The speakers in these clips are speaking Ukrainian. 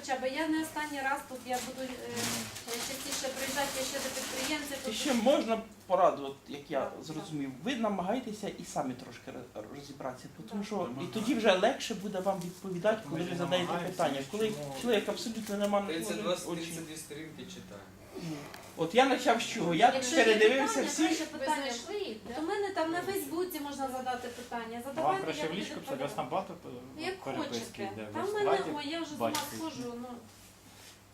хоча б. Я не останній раз тут, я буду е, частіше приїжджати ще до підприємців. І Тут ще можна пораду, от як я зрозумів, ви намагаєтеся і самі трошки роз- розібратися, тому що і тоді вже легше буде вам відповідати, коли ви задаєте питання. Коли чоловік абсолютно не має 32, очі. 32 сторінки читаю. От я почав з чого? Я Якщо є передивився питання, всі. краще Ви знайшли їх, у мене там на Фейсбуці можна задати питання. Вам Задавайте, краще я в буду лічку писати, у вас там багато е, Як переписки хочете. йде. Там в мене, ой, я вже з ума бачите. схожу. Ну.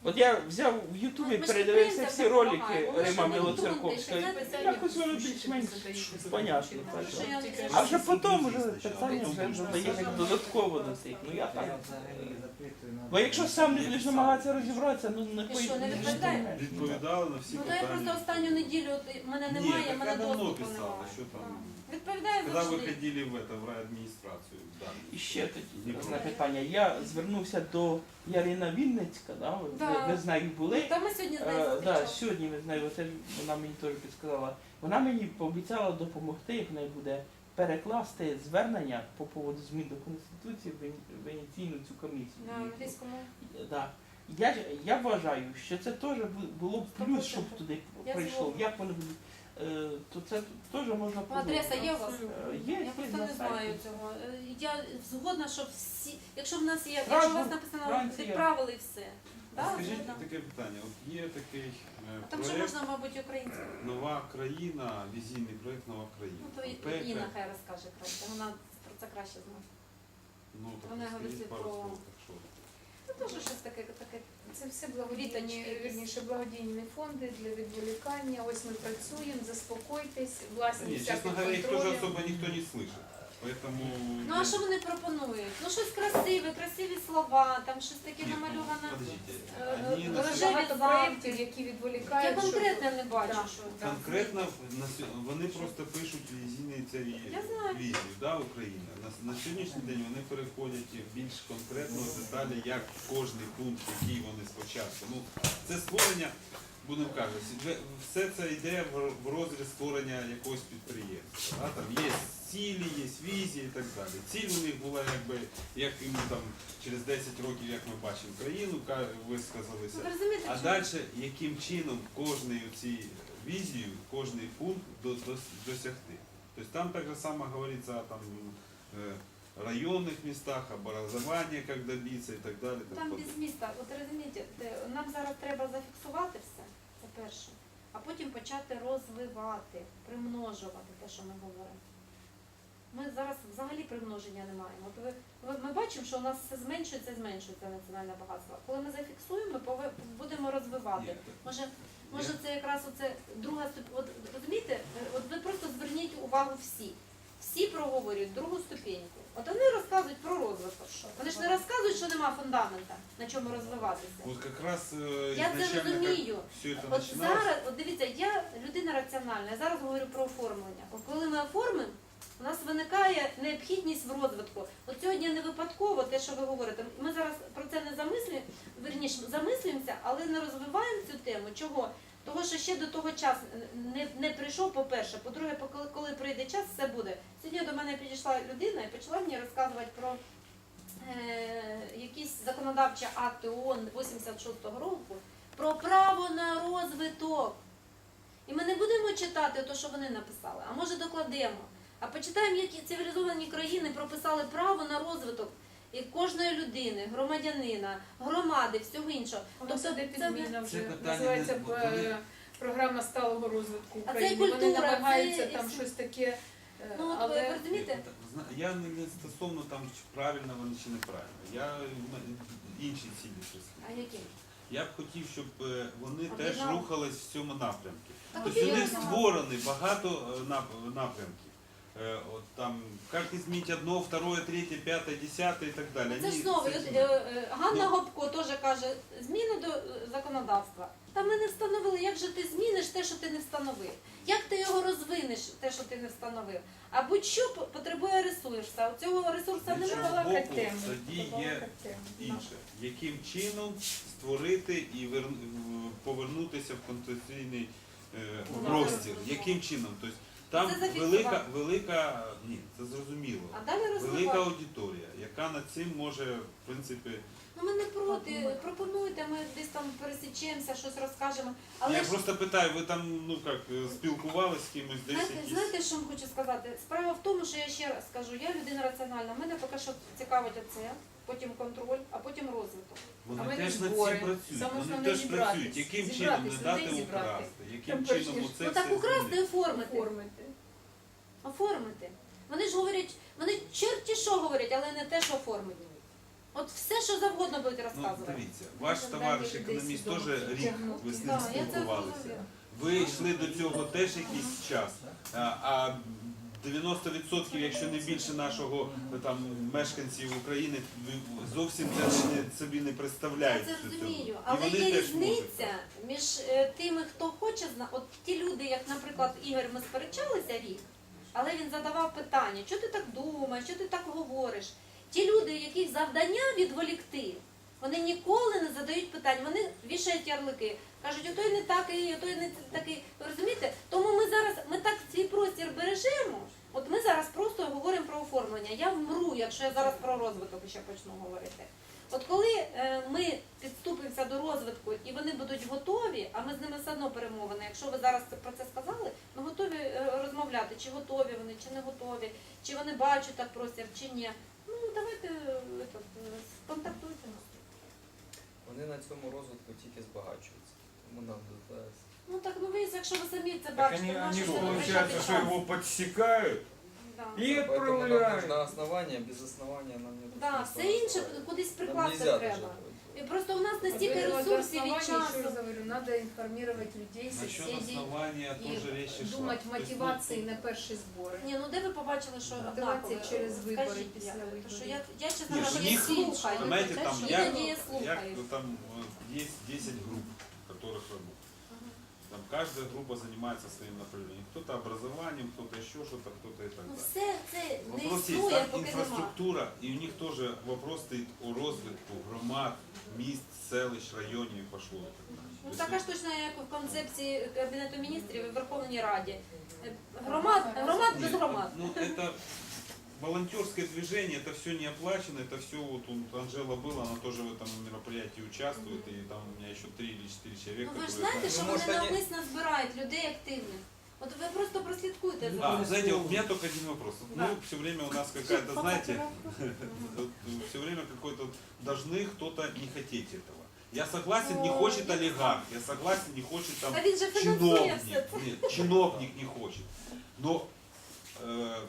От я взяв в Ютубі, Ми ж передивився всі ролики Рима думають, що це Якось воно більш-менш понятно. так Що що. я не А вже потім вже питання вже задаєш як додатково до цих. Ну я так. Бо якщо сам не будеш намагатися розібратися, ну не І що, не поїдеш. відповідає? Відповідали на всі Ну то я просто питання. останню неділю от мене Ні, немає, так мене я давно доступу писала, немає. що там. Відповідає Когда завжди. выходили в это, в райадміністрацію, да. І ще тоді одне питання. Я звернувся до Ярина Вінницька, да? ви, Да. ви з нею були. Та ми сьогодні з нею Е, да, зустрічалися. сьогодні ми з нею теж вона мені теж підсказала. Вона мені пообіцяла допомогти, як в неї буде перекласти звернення по поводу змін до Конституції в Вен- Венеційну цю комісію. На англійському. Да. Я, ж- я вважаю, що це теж бу- було б плюс, щоб туди Я прийшло. згодна. Як вони будуть, то це теж можна Ну, Адреса є у вас? Е, Є, Я просто не знаю цього. Е, Я згодна, що всі, якщо в нас є, якщо у вас написано Франція. відправили все. Да, Скажіть таке питання. От є такий е, А там ще можна, мабуть, українською. Нова країна, візійний проєкт Нова країна. Ну, то і- ПП. Інна хай розкаже краще. Вона про це краще знає. Ну, так Вона говорить про- слов, так що. Ну, теж щось таке, таке. Це все благодійні, вірніше, благодійні фонди для відволікання. Ось ми працюємо, заспокойтесь, власність. Ні, всякі чесно говоря, їх теж особо ніхто не слышит. Поэтому... Ну а що вони пропонують? Ну щось красиве, красиві слова, там щось таке Ні, ну, намальоване. Подождите, они на рожеві Багато проєктів, які Я відволікають. конкретно не бачу, що. Конкретно на сьо- вони просто пишуть візійний цей Я знаю. візію да, України. На, на сьогоднішній день вони переходять в більш конкретно в деталі, як кожний пункт, який вони спочатку. Ну, це створення, будемо кажучи, все це йде в, в розріз створення якогось підприємства. Да? Там є цілі, є візії і так далі. Ціль у них була якби, як йому там через 10 років, як ми бачимо країну, висказалися. Ну, ви розумієте, А чому? далі, яким чином кожний оці візію, кожний пункт до, дос- досягти. Тобто там так же само говориться о там, е, районних містах, образування, як добитися і так далі. так Там подобне. без міста, от розумієте, те- нам зараз треба зафіксувати все, це перше, а потім почати розвивати, примножувати те, що ми говоримо. Ми зараз взагалі примноження не маємо. От ви, ми бачимо, що у нас все зменшується, зменшується національне багатство. Коли ми зафіксуємо, пове- будемо розвивати. Може, може це якраз оце друга ступінь. От розумієте, от ви просто зверніть увагу всі. Всі проговорюють другу ступеньку. От вони розказують про розвиток. Вони ж не розказують, що нема фундамента, на чому розвиватися. От якраз е, Я це ізначально, розумію. все це От зараз, от дивіться, я людина раціональна, я зараз говорю про оформлення. От коли ми оформимо, у нас виникає необхідність в розвитку. От сьогодні не випадково те, що ви говорите. Ми зараз про це не замислюємо, верніше замислюємося, але не розвиваємо цю тему. Чого? Того, що ще до того часу не, не прийшов, по-перше. По-друге, коли, коли прийде час, все буде. Сьогодні до мене підійшла людина і почала мені розказувати про е, якісь законодавчі акти ООН 86-го року про право на розвиток. І ми не будемо читати те, що вони написали, а може докладемо. А почитаємо, які цивілізовані країни прописали право на розвиток і кожної людини, громадянина, громади, всього іншого. Йде це- зміна вже називається б, е, програма сталого розвитку А це України. Вони намагаються це- там щось таке. е, Ну, от ви розумієте? Я не, не стосовно там чи правильно вони чи неправильно. Я інші цілі преслідую. А які? Я б хотів, щоб е, вони А теж рухались в цьому напрямку. Тобто у них знаю. створені багато напрямків. Е, От там, як змінити одно, второе, третє, п'яте, десяте і так далі. Це ж знову е, е, Ганна Ну. Гопко теж каже, зміни до е, законодавства. Та ми не встановили, як же ти зміниш те, що ти не встановив? Як ти його розвинеш, те, що ти не встановив? А будь-що потребує ресурсу. А Цього ресурсу боку тему. тоді є інше. Яким чином створити і повернутися в конституційний е, простір? Яким чином? Тобто там Це зафіксувати. велика, велика, ні, це зрозуміло. А далі Велика розвивати. аудиторія, яка над цим може, в принципі, Ну ми не проти. Пропонуйте, ми десь там пересічемося, щось розкажемо. Але я ж просто питаю, ви там, ну як, е, спілкувалися з кимось десь знаєте, якісь. знаєте, що вам хочу сказати? Справа в тому, що я ще раз скажу, я людина раціональна. Мене поки що цікавить оце, потім контроль, а потім розвиток. А Вони ми теж не над збори. цим працюють. Саме Вони основне теж зібратись. працюють. Яким чином Зібратись, не дати зібрати. украсти? Яким чином оце Ну все украсти і оформити. Оформити. Оформити. Вони ж говорять, вони чорті що говорять, але не те, що оформити. От все, що завгодно будуть Ну, дивіться, ваш товариш економіст теж рік ви з ним спілкувалися. Ви йшли до цього теж якийсь час, а- а 90%, якщо не більше нашого там мешканців України, ви зовсім це не- собі не Я це розумію, але є різниця між е, тими, хто хоче знати. От ті люди, як, наприклад, Ігор, ми сперечалися рік, але він задавав питання, що ти так думаєш, що ти так говориш. Ті люди, яких завдання відволікти, вони ніколи не задають питань, вони вішають ярлики. Кажуть, отой не такий, отой не такий. Ви розумієте? Тому ми зараз ми так свій простір бережемо. От ми зараз просто говоримо про оформлення. Я вмру, якщо я зараз про розвиток ще почну говорити. От коли е, ми підступимося до розвитку і вони будуть готові, а ми з ними все одно перемовини. Якщо ви зараз про це сказали, розмовляти, чи готові вони, чи не готові, чи вони бачать так простір, чи ні. Ну давайте е, е, контактуйте нас. Вони на цьому розвитку тільки збагачуються. Тому нам зараз. Ну так ну ви, якщо ви самі це Так бачите, они, нащо они получается, витрачати его подсекают Да. и Поэтому нам отправляют. нужно основання, без основання нам не Да, все інше кудись прикласти Нам нельзя І просто у нас настільки Вот это вот ресурсів і основание, еще раз часу. говорю, надо информировать людей, Насчет соседей основания и тоже речь шла. думать То есть, ну, мотивации на перші збори. Ні, ну де ви побачили, що Мотивація однаково? через вибори, Скажіть, після як? виборів. Тому що я, я чесно Ні, кажучи, в не них, слухаю. Знаете, там Іноді як, я як слухаю. ну, там э, есть 10 групп, в которых работают. Там каждая группа занимается своим направлением. Кто-то образованием, кто-то еще что-то, кто-то и так Ну далее. все це не Вопрос есть, існує, там поки нема. інфраструктура, і у них теж вопрос стоїть у розвитку громад, міст, селищ, районів і пошло. Ну така ж точно, як в концепції Кабінету міністрів і Верховній Раді. Е, Громад, громад без громад. Ну, это волонтерское движение, это все не оплачено, это все, вот у Анжела была, она тоже в этом мероприятии участвует, и там у меня еще три или четыре человека. Ну ви ж которые знаєте, знают. що Ну, вони може, вони- навмисно збирають людей активних. От ви просто прослідкуйте за А, ними. знаете, у меня только один вопрос. Да. Ну, все время у нас какая-то, знаете, все время какой-то должны кто-то не хотеть этого. Я согласен, не О, хочет я- олигарх, я согласен, не хочет там Та він же фінансує чиновник. все це. Нет, чиновник не хочет. Но э,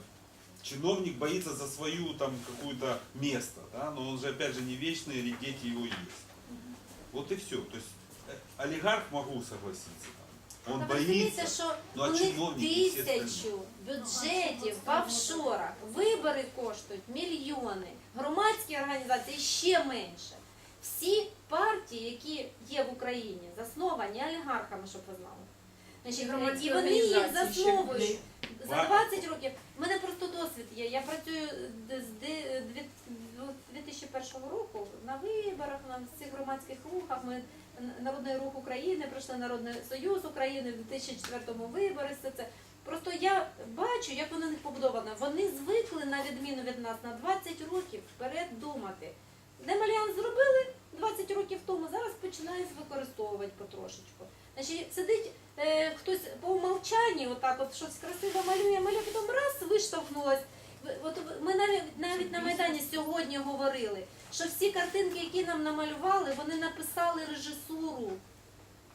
чиновник боится за свою там какую-то место, да, но он же опять же не вечный, и дети его есть. Вот и все. То есть э, олигарх могу согласиться. Там. Он Та ви розумієте, боится. що Ну, а у них чиновники всі тисячу бюджетів в офшорах, вибори коштують мільйони, громадські організації ще менше. Всі партії, які є в Україні, засновані олігархами, щоб ви знали. Значить, Громадські і вони їх організації ще засновують. За Ва- 20 років. У мене просто досвід є. Я працюю з де- дві- 2001 року на виборах, на всіх громадських рухах. Ми Народний рух України, пройшли Народний Союз України, в 2004 вибори, все це. Просто я бачу, як воно в них побудовано. Вони звикли, на відміну від нас, на 20 років вперед думати. Демальян зробили 20 років тому, зараз починають використовувати потрошечку. Значить, сидить е, хтось по умовчанні, отак от щось красиво малює, малює, потім раз виштовхнулась. От ми навіть навіть на Майдані сьогодні говорили, що всі картинки, які нам намалювали, вони написали режисуру.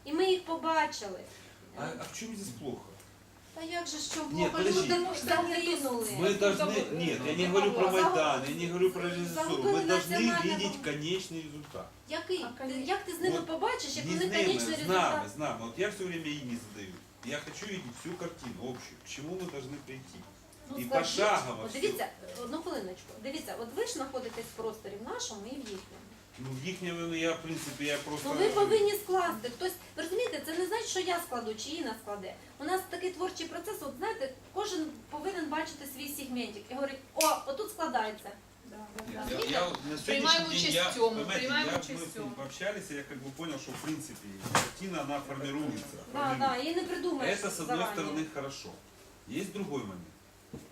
І ми їх побачили. А, а в чому здесь плохо? Та як же що Ні, плохо, подожди. люди загинули. Мы должны, нет, я не говорю про Майдан, я не говорю про режиссуру, мы должны Национальное видеть бом- конечный результат. Який? А, Ти- конечно. Як ти з ними Вот побачиш, як Не вони с ними, конечний с результат? нами, с нами. Вот я все время и не задаю. Я хочу видеть всю картину общую, к чему мы должны прийти. Ну, І скажіть, пошагово от все. Дивіться, одну хвилиночку. Дивіться, от ви ж знаходитесь в просторі в нашому і в їхньому. Ну, їхнє, я, в принципі, я просто... Ну ви повинні скласти. Хтось, ви розумієте, це не значить, що я складу чи Інна складе. У нас такий творчий процес, от знаєте, кожен повинен бачити свій сегментик і говорить, о, отут складається. Я, я, я вот на Принимаем сегодняшний день, участь я, в тём, понимаете, принимаем я, участь мы в тём. пообщались, и я как бы понял, что в принципе картина, она формируется. Да, формируется. да, і не придумаєш. Это, с одной зарані. стороны, хорошо. Есть другой момент.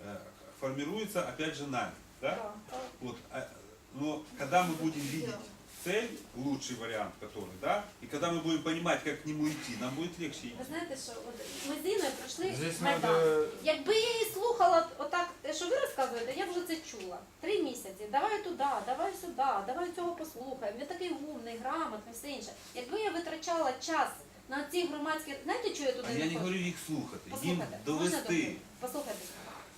Э, Формируется, опять же, нами. Да? Так, так. Вот, а, но когда мы будем видеть цель, лучший вариант который, да, и когда мы будем понимать, как к нему идти, нам будет легче идти. Знаєте, що от ми з Іною пройшли Здесь майдан. надо Якби я її слухала отак, те, що ви розказуєте, я б вже це чула. Три місяці. Давай туди, давай сюди, давай цього послухаємо. Він такий умний, грамотний, все інше. Якби я витрачала час на ці громадські. Знаєте, що я туди А я не ходжу? говорю їх слухати, їм Послухайте, можна довести. Послухайте.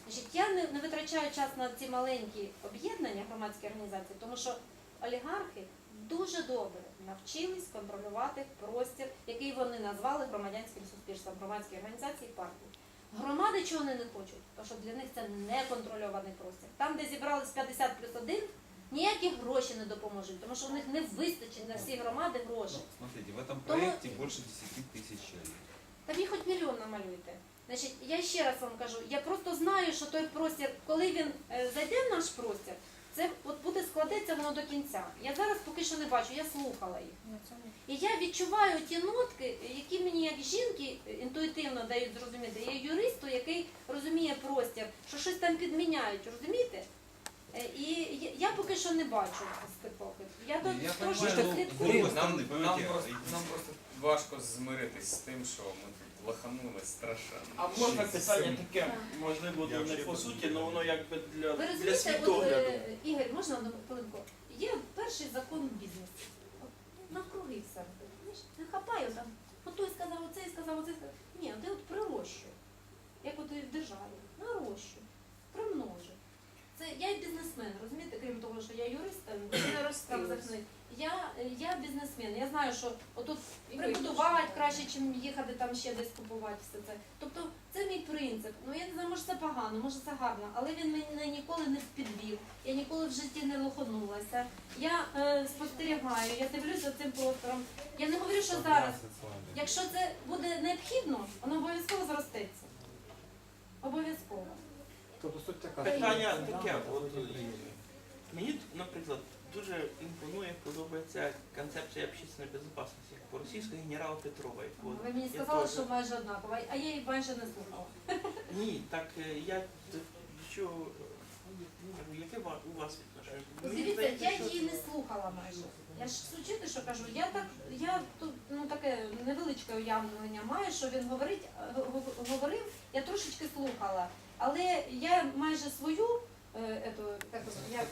Значить, я не, не витрачаю час на ці маленькі об'єднання громадські організації, тому що олігархи дуже добре навчились контролювати простір, який вони назвали громадянським суспільством, громадські організації партії. Громади чого вони не хочуть? Тому що для них це неконтрольований простір. Там, де зібрались 50 плюс 1, ніякі гроші не допоможуть, тому що в них не вистачить на всі громади Ну, грошей. смотрите, в этом То- проекте больше 10 тысяч человек. Та ви хоч мільйон намалюйте. Значить, я ще раз вам кажу, я просто знаю, що той простір, коли він е, зайде в наш простір, це от буде складеться воно до кінця. Я зараз поки що не бачу, я слухала їх. І я відчуваю ті нотки, які мені як жінки інтуїтивно дають зрозуміти. Я юристу, який розуміє простір, що щось там підміняють, розумієте? Е, І я- поки що не бачу спекоки. Я тут трошки ну, слідкую. Нам, Нам, нам просто важко змиритись з тим, що ми тут лаханули страшенно. А можна питання таке, можливо, Я не вже по суті, але воно якби для, Ви для розумієте, от, світогляду. е, Ігор, можна одну хвилинку? Є перший закон бізнесу. От Навкруги все. Знаєш, Не хапаю там. От той сказав оце, сказав оце. сказав. Ні, ти от прирощуй. Як от і в державі. Нарощуй. Примножуй. Це я і бізнесмен, розумієте, крім того, що я юрист, там, Не там розкрилась. захисник. Я, я бізнесмен. Я знаю, що отут прибудувати краще, ніж їхати там ще десь купувати все це. Тобто це мій принцип. Ну я не знаю, може це погано, може це гарно, але він мене ніколи не підвів. Я ніколи в житті не лоханулася. Я е, спостерігаю, я дивлюся цим простором. Я не говорю, що зараз. Якщо це буде необхідно, воно обов'язково зростеться. Обов'язково. Тобто суть така. Питання таке, от мені, наприклад, дуже імпонує, подобається концепція общественної безпечності по російського генерала Петрова. якого Ви мені я сказали, теж- що майже однаково, а я її майже не слухала. Ні, так е, я т- що ну, яке ва- у вас відношення? Мені Дивіться, здається, я що- її не слухала майже. Я ж сучити, що кажу, я так, я тут ну таке невеличке уявлення маю, що він говорить, е, говорив, я трошечки слухала, але я майже свою ету, як, це, як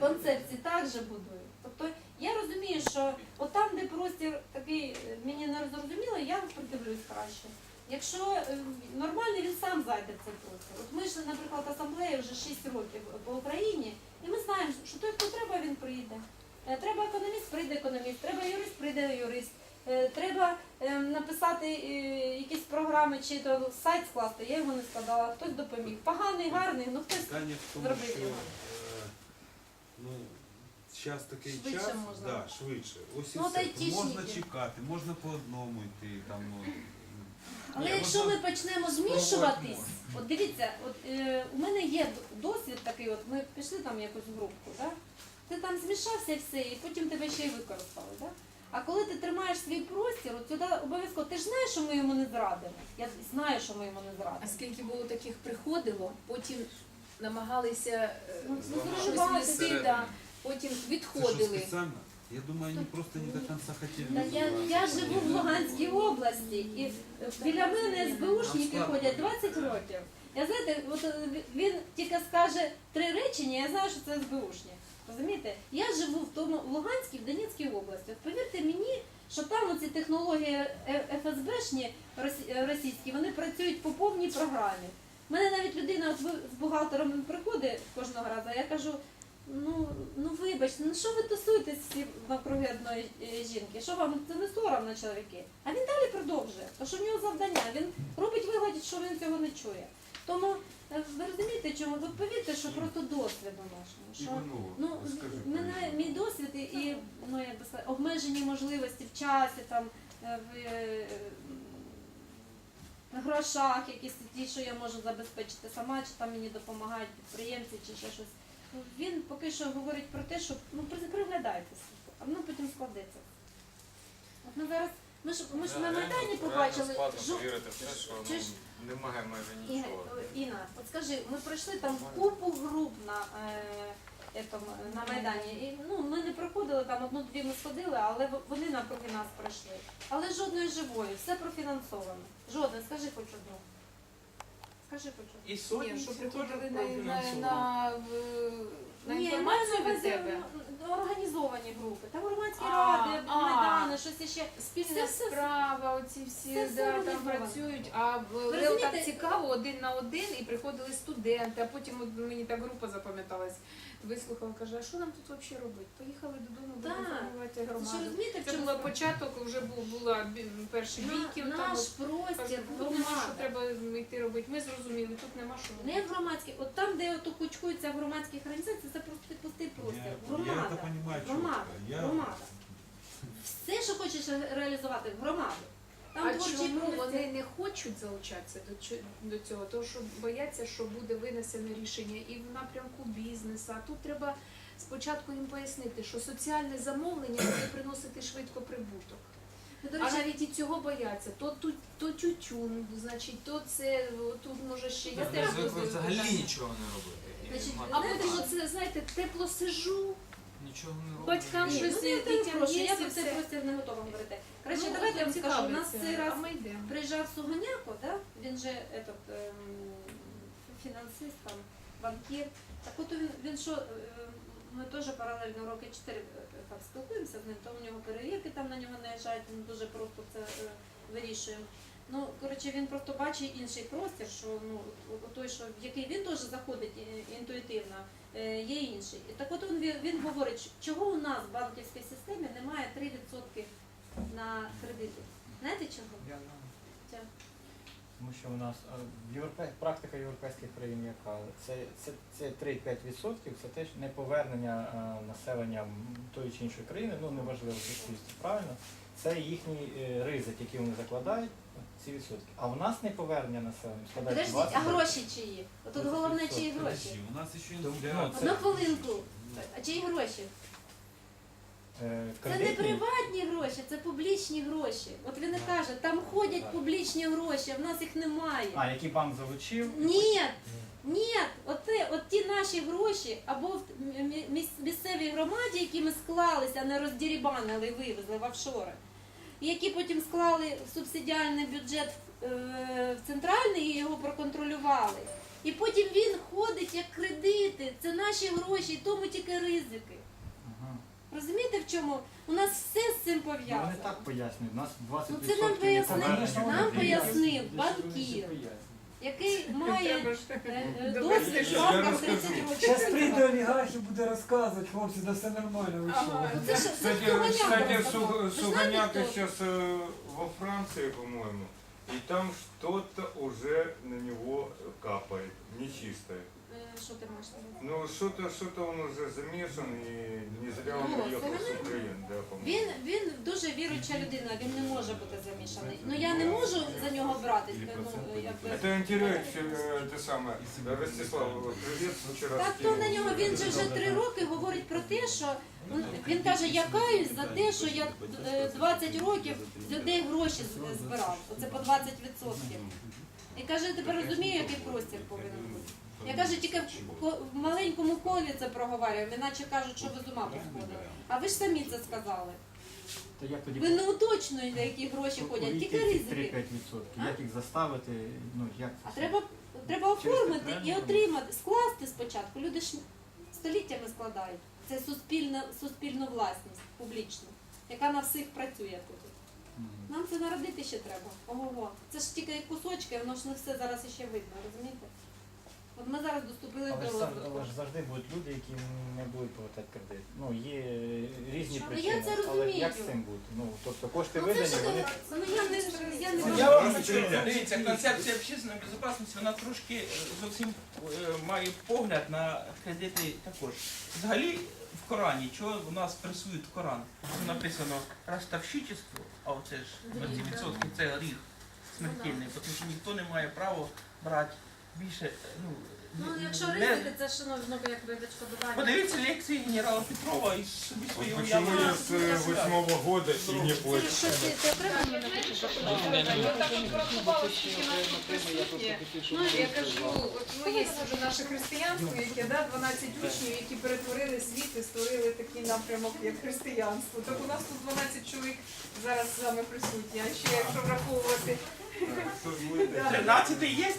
концепцію так же будую. Тобто я розумію, що от там, де простір такий е, мені не зрозуміло, я придивлюсь краще. Якщо е, нормально, він сам зайде в цей простір. От ми ж, наприклад, асамблея вже 6 років по Україні, і ми знаємо, що той, хто треба, він прийде. Е, Треба економіст, прийде економіст, треба юрист, прийде юрист. Е, Треба е, написати е, якісь програми чи то сайт скласти, я його не складала, хтось допоміг. Поганий, гарний, ну хтось Питання в тому, Зробити що його. е, ну, зараз такий Швидше час, можна. Да, швидше. Ось і Ну, все. Можна чекати, можна по одному йти. Там, ну, Але Ні, якщо можна ми почнемо змішуватись, можна. от дивіться, от е, у мене є д- досвід такий, от ми пішли там в якусь групку, да? ти там змішався і все, і потім тебе ще й використали. Да? А коли ти тримаєш свій простір, от сюди обов'язково, ти ж знаєш, що ми йому не зрадимо. Я знаю, що ми йому не А зрадимо. скільки було таких приходило, потім намагалися е, Ну, ну, щось нести, да, потім це що відходили. спеціально? Я думаю, вони просто не до кінця хотіли. Та я, я живу в Луганській області, і біля мене СБУшники ходять 20 років. Я знаєте, от е, він тільки скаже три речення, я знаю, що це СБУшник. Розумієте? Я живу в тому Луганській, в Донецькій області. От повірте мені, що там оці технології е- ФСБшні е, російські, вони працюють по повній програмі. У мене навіть людина з бухгалтером приходить кожного разу, а я кажу. Ну, ну вибачте, ну що ви тусуєтесь всі навкруги одної е, жінки? Що вам це не соромно, чоловіки? А він далі продовжує, тому що в нього завдання. Він робить вигляд, що він цього не чує. Тому е, ви розумієте, чому ви повірте, що просто досвіду нашому. Що Іванова, ну скажи, мене мій досвід і, і ну як би сказати, обмежені можливості в часі, там е, в е, в грошах, якісь ті, що я можу забезпечити сама, чи там мені допомагають підприємці, чи ще щось. Ну, він поки що говорить про те, що ну при- приглядайтеся, а воно потім складеться. От ми зараз Ми ж ми ж на Майдані побачили. жу- повірити в те, що ну, ж- немає майже Іна, нічого. Іна, от скажи, ми пройшли там купу груп на, е, етому, на Майдані. І, ну, ми не проходили там одну-дві ми сходили, але в- вони навкруги нас пройшли. Але жодної живої, все профінансовано. Жодної, скажи хоч одну. Скажи хоч одну. І сотні Ні, що приходили теж на, на, на, на Ні, інформацію від тебе. ну, Організовані групи. Там громадські А, ради, а. майдани, щось іще. Спільна Все- все- справа, оці всі все- да, там працюють, а в- Лео розумієте? так цікаво, один на один, і приходили студенти, а потім от мені та група запам'яталась. Вислухала, каже, а що нам тут взагалі робити? Поїхали додому, Так. будемо формувати Що громаду. розумієте, Це чому була початок, вже був була перші На- бійки. там наш от, простір, тут нема що треба йти робити. Ми зрозуміли, тут нема що Не робити. як громадські, от там, де ото кучкуються в громадських організаціях, це просто пустий простір. Я, я Громада. понимаю Громада. Я, Громада. Все, що хочеш реалізувати, в громаду. Там а творчий чому простір. Вони не хочуть залучатися до, до цього? Тому що бояться, що буде винесено рішення і в напрямку бізнесу. А тут треба спочатку їм пояснити, що соціальне замовлення буде приносити швидко прибуток. Ну, А навіть і цього бояться. То, тут, то тютюн, значить, то це тут може ще Я теж звикли взагалі нічого не робити. Значить, А потім оце, знаєте, тепло сижу, нічого не робити. батькам Ні, щось ну, я дітям є я і про цей все. простір не готова говорити. Краще, Ну, давайте я вам скажу, у нас цікавиться. цей раз А ми йдемо. приїжджав Сугоняко, да? він же этот, ем, фінансист, там, банкір. Так от він, він що, е, ми теж паралельно роки 4 там, спілкуємося з ним, то у нього перевірки там на нього наїжджають, він дуже просто це е, вирішуємо. Ну, коротше, він просто бачить інший простір, що ну, той, що, в який він теж заходить е, інтуїтивно, е, є інший. І так от він, він говорить, чого у нас в банківській системі немає 3% на кредити. Знаєте чого? Я знаю. Тому що у нас е, в європе... практика європейських країн яка? Це, це, це 3-5% це теж не повернення е, населення тої чи іншої країни, ну неважливо правильно? Це їхній ризик, який вони закладають, ці відсотки. А в нас не повернення населення складає Подождіть, 20%. а гроші чиї? Отут головне, чиї гроші. Подожди, у нас еще Ну, инфляция. Одну хвилинку. А чиї гроші? Е, Це не кредитні- приватні гроші, це публічні гроші. От він і каже, там ходять публічні гроші, а в нас їх немає. А, який банк залучив? Ні, ні, от, те- от ті наші гроші або в місцевій громаді, які ми склалися, не роздірібанили і вивезли в офшори, які потім склали в субсидіальний бюджет е, в центральний і його проконтролювали. І потім він ходить як кредити. Це наші гроші, і тому тільки ризики. Ага. Розумієте, в чому? У нас все з цим Ну, пов'язано. вони так пояснюють, у нас 20% Ну, це нам пояснив- нам пояснив банкір, який має е, е, досвід в я банках 30 років. Зараз прийде олігарх і буде розказувати, хлопці, да все нормально, ви що? Це ж це ж Кстати, Сугоняко кстати розказав. Суг- Ви знаєте, хто? сейчас во Франции, по-моему, и там что-то уже на него капает, нечистое. Е, Що ти маєш на увазі? Ну, что-то, что-то он уже замешан, и не зря он Ну, уехал с Сугоняко? Украины, да, по-моему. Він, він дуже віруюча людина, він не може бути замішаний. Ну я не можу за нього братись. Ну, якби. Это интересно, э, это самое. Ростислав, привет, вчера Так то скинул. на нього він же вже три роки говорить про те, що він- він каже, я каюсь за те, що я е, 20 років з людей гроші з- збирав. Оце по 20%. І каже, я тепер розумію, який простір повинен бути. Я кажу, тільки в в маленькому колі це проговорюємо, іначе кажуть, що ви з ума посходили. А ви ж самі це сказали. То як тоді Ви не уточнюєте, які гроші ходять, тільки ризики. 3-5%. Як їх заставити, ну як А треба, треба оформити і отримати, скласти спочатку. Люди ж століттями складають. Це суспільна, суспільну власність, публічну, яка на всіх працює тут. Мгм. Нам це народити ще треба. Ого. Це ж тільки кусочки, воно ж не все зараз іще видно, розумієте? От ми зараз доступили Але до розвитку. але ж завжди будуть люди, які не будуть повертати кредит. Ну, є різні Що? Ну, причини. я це але розумію. як з цим бути? Ну, тобто кошти Ну, це видані, ж, вони... ну я не, я не Ну, я вам Дивіться, Дивіться, концепція общественної безпечності, вона трошки е, зовсім е, має погляд на кредити також. Взагалі в Корані, чого у нас пресують Коран? Тут написано розставщичество, а оце ж 20% це гріх смертельний, тому що ніхто не має права брати більше, ну, Ну, якщо Не- ризики, це ж ну, знову як відшкодування. Подивіться лекції генерала Петрова і собі свої почему уяви. я с э, восьмого года и не плачу. щось ти окремо мені напишеш? Ну, я кажу, от, ну, є вже наше християнство, яке, да, 12 учнів, які перетворили світ і створили такий напрямок, як християнство. Так у нас тут 12 чоловік зараз з вами присутні. А ще якщо враховувати, Кто ж будет? да, 13 є?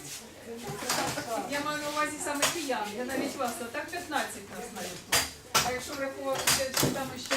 Я маю на увазі саме киян, я навіть вас, а так 15 нас навіть. А якщо враховувати, що там ще...